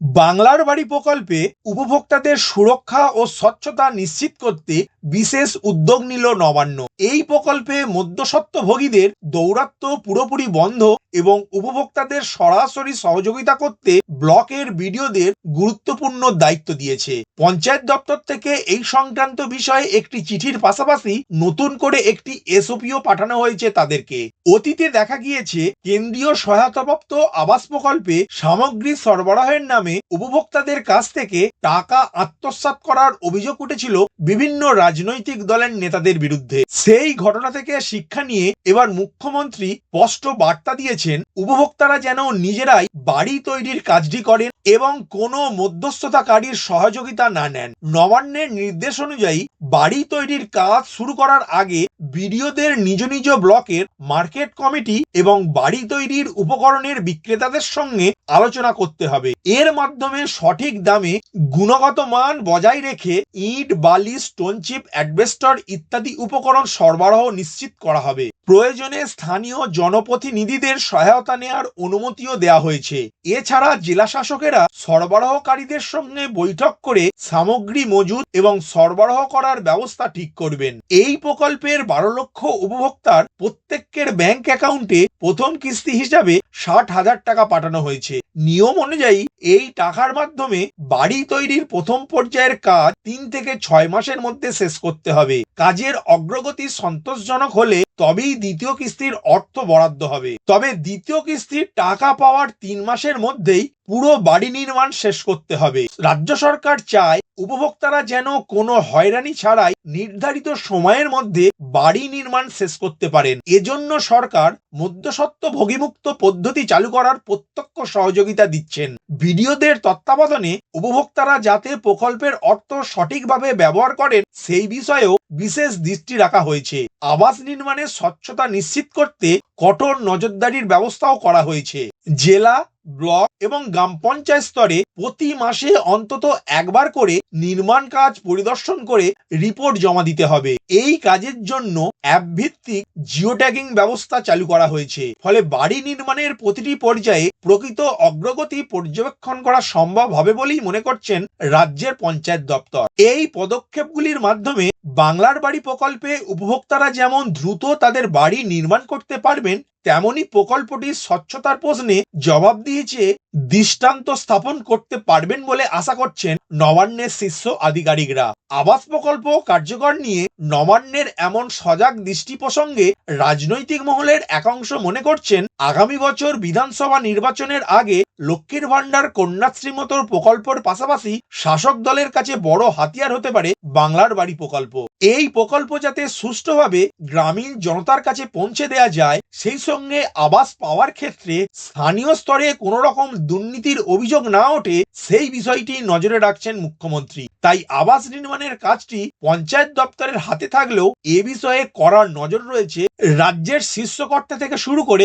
বাংলার বাড়ি প্রকল্পে উপভোক্তাদের সুরক্ষা ও স্বচ্ছতা নিশ্চিত করতে বিশেষ উদ্যোগ নিল নবান্ন। এই প্রকল্পে মধ্যস্বত্বভোগীদের দৌরাত্ম্য পুরোপুরি বন্ধ এবং উপভোক্তাদের সরাসরি সহযোগিতা করতে ব্লকের বিডিওদের গুরুত্বপূর্ণ দায়িত্ব দিয়েছে। পঞ্চায়েত দপ্তর থেকে এই সংক্রান্ত বিষয়ে একটি চিঠির পাশাপাশি নতুন করে একটি এসওপিও পাঠানো হয়েছে তাদেরকে। অতীতে দেখা গিয়েছে, কেন্দ্রীয় সহায়তাপ্রাপ্ত আবাস প্রকল্পে সামগ্রী সরবরাহের নামে উপভোক্তাদের কাছ থেকে টাকা আত্মসাৎ করার অভিযোগ উঠেছিল বিভিন্ন রাজনৈতিক দলের নেতাদের বিরুদ্ধে। সেই ঘটনা থেকে শিক্ষা নিয়ে এবার মুখ্যমন্ত্রী স্পষ্ট বার্তা দিয়েছেন, উপভোক্তারা যেন নিজেরাই বাড়ি তৈরির কাজটি করেন। এবং কোনো মধ্যস্থতাকারীর সহযোগিতা না নেন। নবান্নের নির্দেশ অনুযায়ী বাড়ি তৈরির কাজ শুরু করার আগে বিডিওদের নিজ নিজ ব্লকের মার্কেট কমিটি এবং বাড়ি তৈরির উপকরণের বিক্রেতাদের সঙ্গে আলোচনা করতে হবে। এর মাধ্যমে সঠিক দামে গুণগত মান বজায় রেখে ইট, বালি, স্টোন চিপ অ্যাডবেস্টর ইত্যাদি উপকরণ সরবরাহ নিশ্চিত করা হবে। প্রয়োজনে স্থানীয় জনপ্রতিনিধিদের সহায়তা নেওয়ার অনুমতিও দেওয়া হয়েছে। এছাড়া জেলা শাসকেরা সরবরাহকারীদের সঙ্গে বৈঠক করে সামগ্রী মজুদ এবং সরবরাহ করার ব্যবস্থা ঠিক করবেন। এই প্রকল্পের বারো লক্ষ উপভোক্তার প্রত্যেকের ব্যাংক অ্যাকাউন্টে প্রথম কিস্তি হিসাবে ষাট হাজার টাকা পাঠানো হয়েছে। নিয়ম অনুযায়ী এই টাকার মাধ্যমে বাড়ি তৈরির প্রথম পর্যায়ের কাজ তিন থেকে ছয় মাসের মধ্যে শেষ করতে হবে। কাজের অগ্রগতি সন্তোষজনক হলে তবেই দ্বিতীয় কিস্তির অর্থ বরাদ্দ হবে। তবে দ্বিতীয় কিস্তির টাকা পাওয়ার তিন মাসের মধ্যেই পুরো বাড়ি নির্মাণ শেষ করতে হবে। রাজ্য সরকার চায় উপভোক্তারা যেন কোনো হয়রানি ছাড়াই নির্ধারিত সময়ের মধ্যে বাড়ি নির্মাণ শেষ করতে পারেন। এজন্য সরকার মধ্যস্বত্ব ভোগীমুক্ত পদ্ধতি চালু করার প্রত্যক্ষ সহযোগিতা দিচ্ছেন। বিডিওদের তত্ত্বাবধানে উপভোক্তারা যাতে প্রকল্পের অর্থ সঠিকভাবে ব্যবহার করেন, সেই বিষয়েও বিশেষ দৃষ্টি রাখা হয়েছে। আবাস নির্মাণের স্বচ্ছতা নিশ্চিত করতে কঠোর নজরদারির ব্যবস্থাও করা হয়েছে। জেলা, ব্লক এবং গ্রাম পঞ্চায়েত স্তরে প্রতি মাসে অন্তত একবার করে নির্মাণ কাজ পরিদর্শন করে রিপোর্ট জমা দিতে হবে। এই কাজের জন্য অ্যাপ ভিত্তিক জিও ট্যাগিং ব্যবস্থা চালু করা হয়েছে। ফলে বাড়ি নির্মাণের প্রতিটি পর্যায়ে প্রকৃত অগ্রগতি পর্যবেক্ষণ করা সম্ভব হবে বলেই মনে করছেন রাজ্যের পঞ্চায়েত দপ্তর। এই পদক্ষেপগুলির মাধ্যমে বাংলার বাড়ি প্রকল্পে উপভোক্তারা যেমন দ্রুত তাদের বাড়ি নির্মাণ করতে পারবেন তেমনি প্রকল্পটির স্বচ্ছতার প্রশ্নে জবাব দিয়েছে, দৃষ্টান্ত স্থাপন করতে পারবেন বলে আশা করছেন নবান্নের শীর্ষ আধিকারিকরা। আবাস প্রকল্প কার্যকর নিয়ে নবান্নের এমন সজাগ দৃষ্টি প্রসঙ্গে রাজনৈতিক মহলের একাংশ মনে করছেন আগামী বছর বিধানসভা নির্বাচনের আগে লক্ষ্মীর ভাণ্ডার কন্যাশ্রী মতোর প্রকল্পের পাশাপাশি শাসক দলের কাছে বড় হাতিয়ার হতে পারে বাংলার বাড়ি প্রকল্প। এই প্রকল্প যাতে সুষ্ঠুভাবে গ্রামীণ জনতার কাছে পৌঁছে দেয়া যায়, সেই সঙ্গে আবাস পাওয়ার ক্ষেত্রে স্থানীয় স্তরে কোনো রকম দুর্নীতির অভিযোগ না ওঠে, সেই বিষয়টি নজরে রাখছেন মুখ্যমন্ত্রী। তাই আবাস নির্মাণের কাজটি পঞ্চায়েত দপ্তরের হাতে থাকলেও এ বিষয়ে করার নজর রয়েছে রাজ্যের শীর্ষকর্তা থেকে শুরু করে